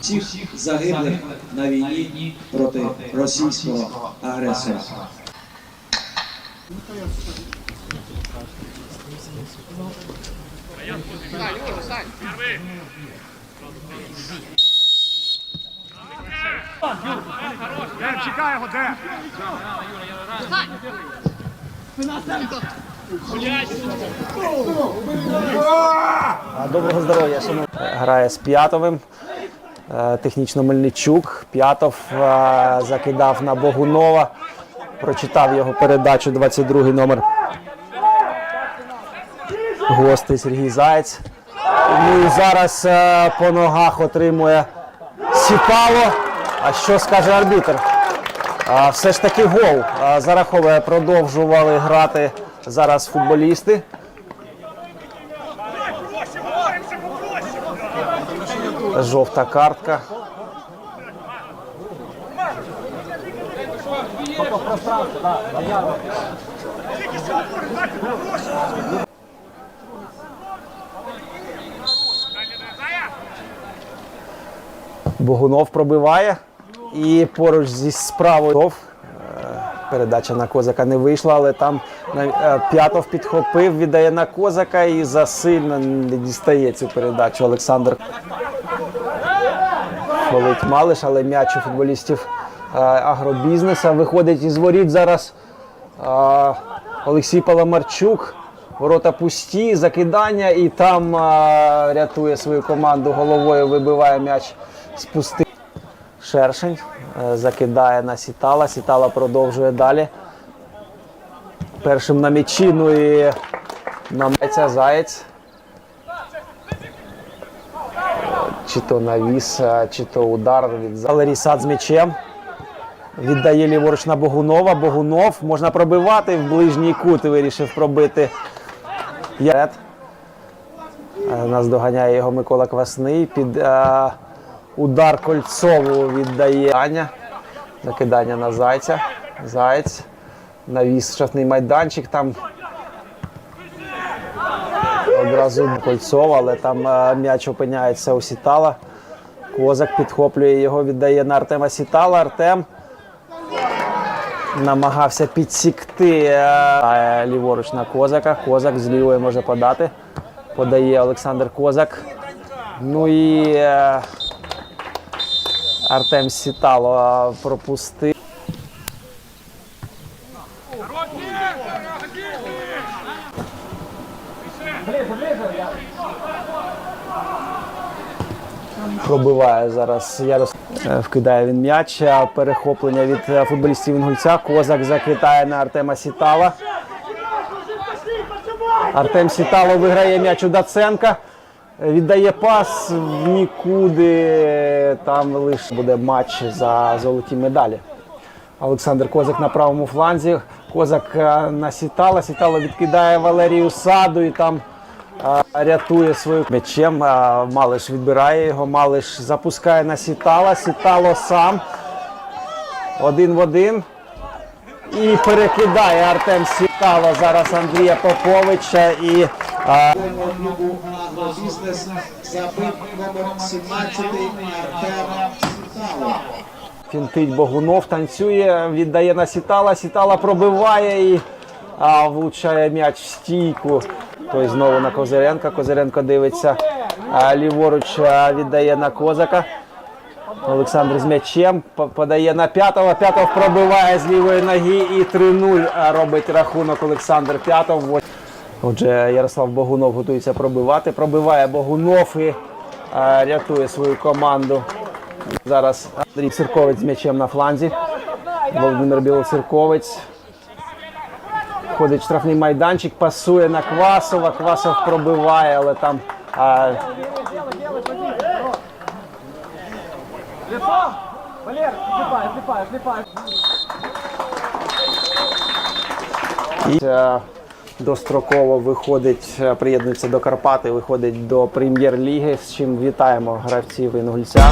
Всіх загиблих на війні проти російського агресора. Дем! Доброго здоров'я, шановні. Грає з П'ятовим. Е, Технічно Мельничук. П'ятов е, закидав на Богунова. Прочитав його передачу 22 номер. Гостей Сергій Заєць. Ну і зараз е, по ногах отримує Сіпало. А що скаже арбітр? А, все ж таки гол а, зараховує, продовжували грати зараз футболісти. Жовта картка. Богунов пробиває. І поруч зі справою е, передача на козака не вийшла, але там е, П'ятов підхопив, віддає на козака і засильно не дістає цю передачу Олександр. Фолить Малиш, але м'яч у футболістів е, агробізнеса. Виходить із воріт зараз Олексій Паламарчук. Ворота пусті, закидання, і там е, рятує свою команду головою, вибиває м'яч з пусти. Шершень е, закидає на Сітала. Сітала продовжує далі. Першим на м'ячі, ну і намається Заєць. Чи то навіс, е, чи то удар від Валерій Сад з м'ячем. Віддає ліворуч на Богунова. Богунов можна пробивати в ближній кут. Вирішив пробити. Ярет. Е, Нас доганяє його Микола Квасний. Під е, удар Кольцову віддає Аня. Закидання на Зайця. Заєць. Навіс штрафний майданчик. Там одразу Кольцова, але там е, м'яч опиняється у Сітала. Козак підхоплює його, віддає на Артема Сітала. Артем намагався підсікти е, ліворуч на Козака. Козак з лівої може подати. Подає Олександр Козак. Ну і е, Артем Сітало е, пропустив. Пробиває зараз Ярос. Е, Вкидає він м'яч. Перехоплення від е, футболістів Інгульця. Козак закидає на Артема Сітала. Артем Сітало виграє м'яч у Даценка. Е, Віддає пас в нікуди. Там лише буде матч за золоті медалі. Олександр Козак на правому фланзі. Козак е, на Сітала. Сітало відкидає Валерію Саду і там е, рятує свою м'ячем. Малиш відбирає його. Малиш запускає на Сітала. Сітало сам. Один в один. І перекидає Артем Сітало зараз Андрія Поповича і клубу «Агробізнес» забив номер 17 Артем Сітало. Фінтить Богунов, танцює, віддає на Сітала. Сітала пробиває і а, влучає м'яч в стійку. Той знову на Козиренка. Козиренко дивиться а, ліворуч, віддає на Козака. Олександр з м'ячем подає на п'ятого. П'ятов пробиває з лівої ноги і 3-0 робить рахунок Олександр П'ятов. Отже, Ярослав Богунов готується пробивати. Пробиває Богунов і а, рятує свою команду. Зараз Андрій Цирковець з м'ячем на фланзі. Володимир Білоцирковець. Ходить в штрафний майданчик, пасує на Квасова. Квасов пробиває, але там а, і е, достроково виходить, е, приєднується до Карпати, виходить до прем'єр-ліги. З чим вітаємо гравців Інгульця.